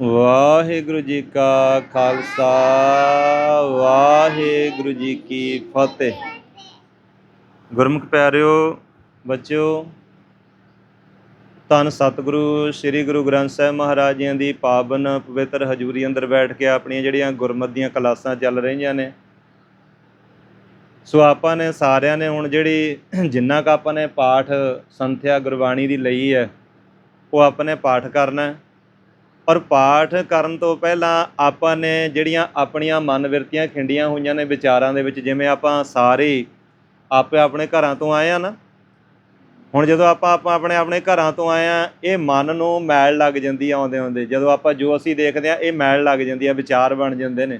ਵਾਹਿਗੁਰੂ ਜੀ ਕਾ ਖਾਲਸਾ, ਵਾਹਿਗੁਰੂ ਜੀ ਕੀ ਫਤਿਹ। ਗੁਰਮੁਖ ਪਿਆਰਿਓ, ਬੱਚਿਓ, ਧੰਨ ਸਤਿਗੁਰੂ, ਸ੍ਰੀ ਗੁਰੂ ਗ੍ਰੰਥ ਸਾਹਿਬ ਮਹਾਰਾਜ ਜੀਆਂ ਦੀ ਪਾਵਨ ਪਵਿੱਤਰ ਹਜ਼ੂਰੀ ਅੰਦਰ ਬੈਠ ਕੇ ਆਪਣੀਆਂ ਜਿਹੜੀਆਂ ਗੁਰਮਤਿ ਦੀਆਂ ਕਲਾਸਾਂ ਚੱਲ ਰਹੀਆਂ ਨੇ। ਸੋ ਆਪਾਂ ਨੇ ਸਾਰਿਆਂ ਨੇ ਹੁਣ ਜਿਹੜੀ ਜਿੰਨਾ ਕ ਆਪਾਂ ਨੇ ਪਾਠ ਸੰਥਿਆ ਗੁਰਬਾਣੀ ਦੀ ਲਈ ਹੈ, ਉਹ ਆਪਾਂ ਨੇ ਪਾਠ ਕਰਨਾ ਹੈ। ਔਰ ਪਾਠ ਕਰਨ ਤੋਂ ਪਹਿਲਾਂ ਆਪਾਂ ਨੇ ਜਿਹੜੀਆਂ ਆਪਣੀਆਂ ਮਨ ਵਿਰਤੀਆਂ ਖਿੰਡੀਆਂ ਹੋਈਆਂ ਨੇ ਵਿਚਾਰਾਂ ਦੇ ਵਿੱਚ, ਜਿਵੇਂ ਆਪਾਂ ਸਾਰੇ ਆਪੇ ਆਪਣੇ ਘਰਾਂ ਤੋਂ ਆਏ ਆ ਨਾ। ਹੁਣ ਜਦੋਂ ਆਪਾਂ ਆਪਾਂ ਆਪਣੇ ਆਪਣੇ ਘਰਾਂ ਤੋਂ ਆਏ ਆ, ਇਹ ਮਨ ਨੂੰ ਮੈਲ ਲੱਗ ਜਾਂਦੀ ਆਉਂਦੇ ਆਉਂਦੇ। ਜਦੋਂ ਆਪਾਂ ਜੋ ਅਸੀਂ ਦੇਖਦੇ ਆ, ਇਹ ਮੈਲ ਲੱਗ ਜਾਂਦੀ ਆ, ਵਿਚਾਰ ਬਣ ਜਾਂਦੇ ਨੇ।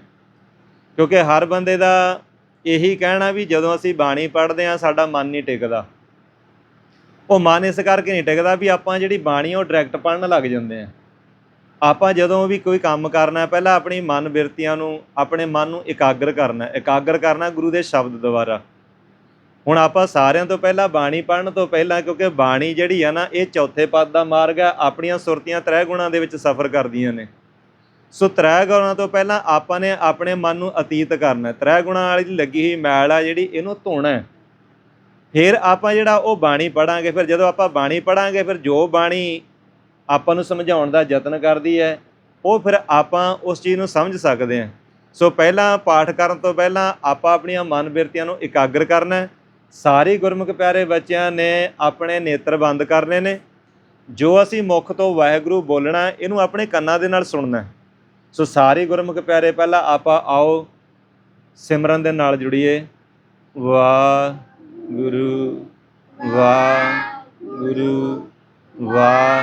ਕਿਉਂਕਿ ਹਰ ਬੰਦੇ ਦਾ ਇਹੀ ਕਹਿਣਾ ਵੀ ਜਦੋਂ ਅਸੀਂ ਬਾਣੀ ਪੜ੍ਹਦੇ ਆ, ਸਾਡਾ ਮਨ ਨਹੀਂ ਟਿਕਦਾ। ਉਹ ਮਨ ਇਸ ਕਰਕੇ ਨਹੀਂ ਟਿਕਦਾ ਵੀ ਆਪਾਂ ਜਿਹੜੀ ਬਾਣੀ ਉਹ ਡਾਇਰੈਕਟ ਪੜ੍ਹਨ ਲੱਗ ਜਾਂਦੇ ਆ। ਆਪਾਂ ਜਦੋਂ ਵੀ ਕੋਈ ਕੰਮ ਕਰਨਾ ਪਹਿਲਾਂ ਆਪਣੀ ਮਨ ਬਿਰਤੀਆਂ ਨੂੰ, ਆਪਣੇ ਮਨ ਨੂੰ ਇਕਾਗਰ ਕਰਨਾ ਇਕਾਗਰ ਕਰਨਾ ਗੁਰੂ ਦੇ ਸ਼ਬਦ ਦੁਆਰਾ। ਹੁਣ ਆਪਾਂ ਸਾਰਿਆਂ ਤੋਂ ਪਹਿਲਾਂ ਬਾਣੀ ਪੜ੍ਹਨ ਤੋਂ ਪਹਿਲਾਂ, ਕਿਉਂਕਿ ਬਾਣੀ ਜਿਹੜੀ ਆ ਨਾ, ਇਹ ਚੌਥੇ ਪਦ ਦਾ ਮਾਰਗ ਹੈ, ਆਪਣੀਆਂ ਸੁਰਤੀਆਂ ਤ੍ਰੈ ਗੁਣਾਂ ਦੇ ਵਿੱਚ ਸਫ਼ਰ ਕਰਦੀਆਂ ਨੇ। ਸੋ ਤ੍ਰੈ ਗੁਣਾਂ ਤੋਂ ਪਹਿਲਾਂ ਆਪਾਂ ਨੇ ਆਪਣੇ ਮਨ ਨੂੰ ਅਤੀਤ ਕਰਨਾ ਤ੍ਰੈ ਗੁਣਾਂ ਵਾਲੀ ਲੱਗੀ ਹੋਈ ਮੈਲ ਆ ਜਿਹੜੀ, ਇਹਨੂੰ ਧੋਣਾ ਫਿਰ ਆਪਾਂ ਜਿਹੜਾ ਉਹ ਬਾਣੀ ਪੜਾਂਗੇ ਫਿਰ ਜਦੋਂ ਆਪਾਂ ਬਾਣੀ ਪੜਾਂਗੇ ਫਿਰ ਜੋ ਬਾਣੀ ਆਪਾਂ ਨੂੰ ਸਮਝਾਉਣ ਦਾ ਯਤਨ ਕਰਦੀ ਹੈ, ਉਹ ਫਿਰ ਆਪਾਂ ਉਸ ਚੀਜ਼ ਨੂੰ ਸਮਝ ਸਕਦੇ ਹਾਂ। ਸੋ ਪਹਿਲਾਂ ਪਾਠ ਕਰਨ ਤੋਂ ਪਹਿਲਾਂ ਆਪਾਂ ਆਪਣੀਆਂ ਮਨ ਬਿਰਤੀਆਂ ਨੂੰ ਇਕਾਗਰ ਕਰਨਾ ਹੈ। ਸਾਰੇ ਗੁਰਮੁਖ ਪਿਆਰੇ ਬੱਚਿਆਂ ਨੇ ਆਪਣੇ ਨੇਤਰ ਬੰਦ ਕਰਨੇ ਨੇ। ਜੋ ਅਸੀਂ ਮੁਖ ਤੋਂ ਵਾਹਿਗੁਰੂ ਬੋਲਣਾ ਇਹਨੂੰ ਆਪਣੇ ਕੰਨਾਂ ਦੇ ਨਾਲ ਸੁਣਨਾ ਸੋ ਸਾਰੇ ਗੁਰਮੁਖ ਪਿਆਰੇ, ਪਹਿਲਾਂ ਆਪਾਂ ਆਓ, ਸਿਮਰਨ ਦੇ ਨਾਲ ਜੁੜੀਏ। ਵਾ ਗੁਰੂ ਵਾ ਗੁਰੂ ਵਾ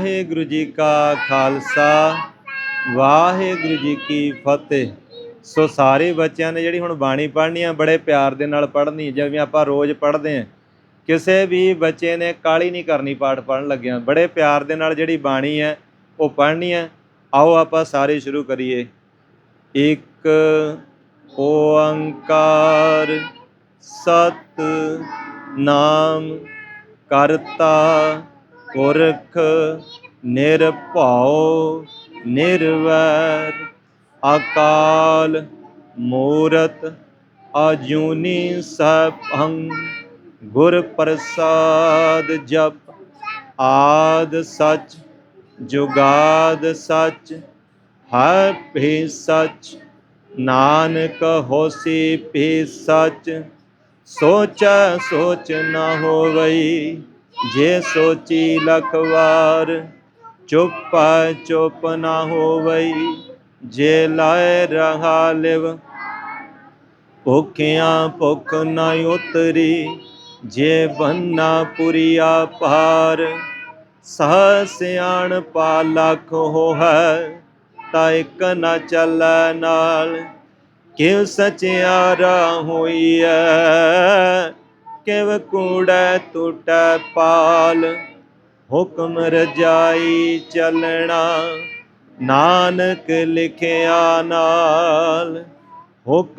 ਵਾਹਿਗੁਰੂ ਜੀ ਕਾ ਖਾਲਸਾ, ਵਾਹਿਗੁਰੂ ਜੀ ਕੀ ਫਤਿਹ। ਸੋ ਸਾਰੇ ਬੱਚਿਆਂ ਨੇ ਜਿਹੜੀ ਹੁਣ ਬਾਣੀ ਪੜ੍ਹਨੀ ਆ, ਬੜੇ ਪਿਆਰ ਦੇ ਨਾਲ ਪੜ੍ਹਨੀ ਜਿਵੇਂ ਆਪਾਂ ਰੋਜ਼ ਪੜ੍ਹਦੇ ਆ। ਕਿਸੇ ਵੀ ਬੱਚੇ ਨੇ ਕਾਲੀ ਨਹੀਂ ਕਰਨੀ ਪਾਠ ਪੜ੍ਹਨ ਲੱਗਿਆ। ਬੜੇ ਪਿਆਰ ਦੇ ਨਾਲ ਜਿਹੜੀ ਬਾਣੀ ਹੈ ਉਹ ਪੜ੍ਹਨੀ ਹੈ ਆਓ ਆਪਾਂ ਸਾਰੇ ਸ਼ੁਰੂ ਕਰੀਏ। ਇੱਕ ਓੰਕਾਰ ਸਤ ਨਾਮ ਕਰਤਾ। ਪੁਰਖ ਨਿਰਭਉ, ਨਿਰਵੈਰ, ਅਕਾਲ ਮੂਰਤ ਅਜੂਨੀ ਸਭੰ, ਗੁਰ ਪ੍ਰਸਾਦ ਜਪ ਆਦ ਸਚ, ਜੁਗਾਦ ਸਚ, ਹੈ ਭੀ ਸਚ, ਨਾਨਕ ਹੋਸੀ ਭੀ ਸਚ, ਸੋਚ ਸੋਚ ਨਾ ਹੋਵਈ। ਜੇ ਸੋਚੀ ਲਖ ਵਾਰ ਚੁੱਪ ਚੁੱਪ ਨਾ ਹੋਵਈ, ਜੇ ਲਾਇ ਰਹਾ ਲਿਵ, ਭੁਖਿਆਂ ਭੁਖ ਨਾ ਉਤਰੀ, ਜੇ ਬੰਨਾ ਪੁਰੀਆ ਪਾਰ ਸਹ ਸਿਆਣ ਪਾ ਲਖ ਹੋਹੈ, ਤਾ ਇਕ ਨਾ ਚੱਲੈ ਨਾਲ, ਕਿਉ ਸਚਿਆਰਾ ਹੋਈਐ? ਕਿਵ ਕੂੜੈ ਟੁਟੈ ਪਾਲ ਹੁਕਮ ਰਜਾਈ ਚੱਲਣਾ ਨਾਨਕ ਲਿਖਿਆ ਨਾਲ ਹੁਕਮ